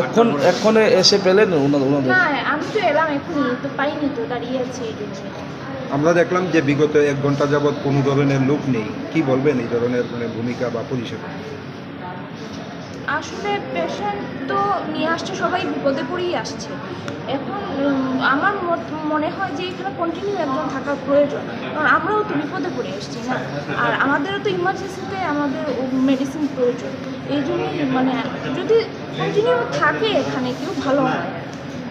এখন এখন এসে পেলেন ওনাদের হ্যাঁ, আমি তো এলাম এখন তো পাইনি তো, দাঁড়িয়ে আছি এই জন্য। আমরা দেখলাম যে বিগত এক ঘণ্টা যাবৎ কোনো ধরনের লোক নেই। কি বলবেন এই ধরনের মানে ভূমিকা বা পরিষেবা আসলে পেশেন্ট তো নিয়ে আসছে, সবাই বিপদে পড়েই আসছে। এখন আমার মনে হয় যে এখানে কন্টিনিউ একজন থাকার প্রয়োজন। কারণ আমরাও তো বিপদে পড়ে এসেছি না আর আমাদেরও তো ইমার্জেন্সিতে আমাদের মেডিসিন প্রয়োজন। এই জন্যই মানে যদি কন্টিনিউ থাকে এখানে, কেউ ভালো হয়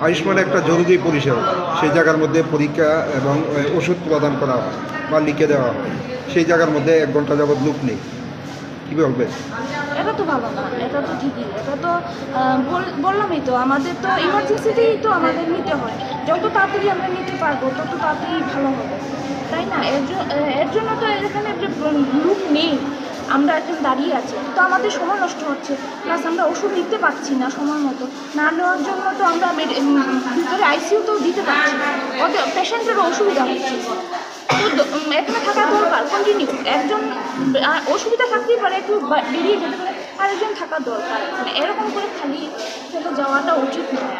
আয়ুষ্মান একটা জরুরি পরিষেবা। সেই জায়গার মধ্যে পরীক্ষা এবং ওষুধ প্রদান করা বা লিখে দেওয়া হয়। সেই জায়গার মধ্যে এক ঘণ্টা যাবৎ লোক নেই। কী বলবেন? এটা তো ভালো না, এটা তো ঠিকই, এটা তো বল- বললামই তো, আমাদের তো ইমার্জেন্সিতেই তো আমাদের নিতে হয়। যত তাড়াতাড়ি আমরা নিতে পারব, তত তাড়াতাড়ি ভালো হবে। তাই না? এর জন্য তো এখানে গ্রুপ নেই আমরা এখন দাঁড়িয়ে আছি। তো আমাদের সময় নষ্ট হচ্ছে। প্লাস আমরা ওষুধ নিতে পারছি না সময় মতো। না নেওয়ার জন্য তো আমরা ভিতরে আইসিইউতেও দিতে পারছি ওদের পেশেন্টেরও অসুবিধা হচ্ছে। তো এখানে থাকা দরকার। কন্টিনিউ একজন অসুবিধা থাকতেই পারে একটু বেরিয়ে যেতে পারে। আরেকজন থাকা দরকার। মানে এরকম করে খালি ফেলে যাওয়াটা উচিত নয়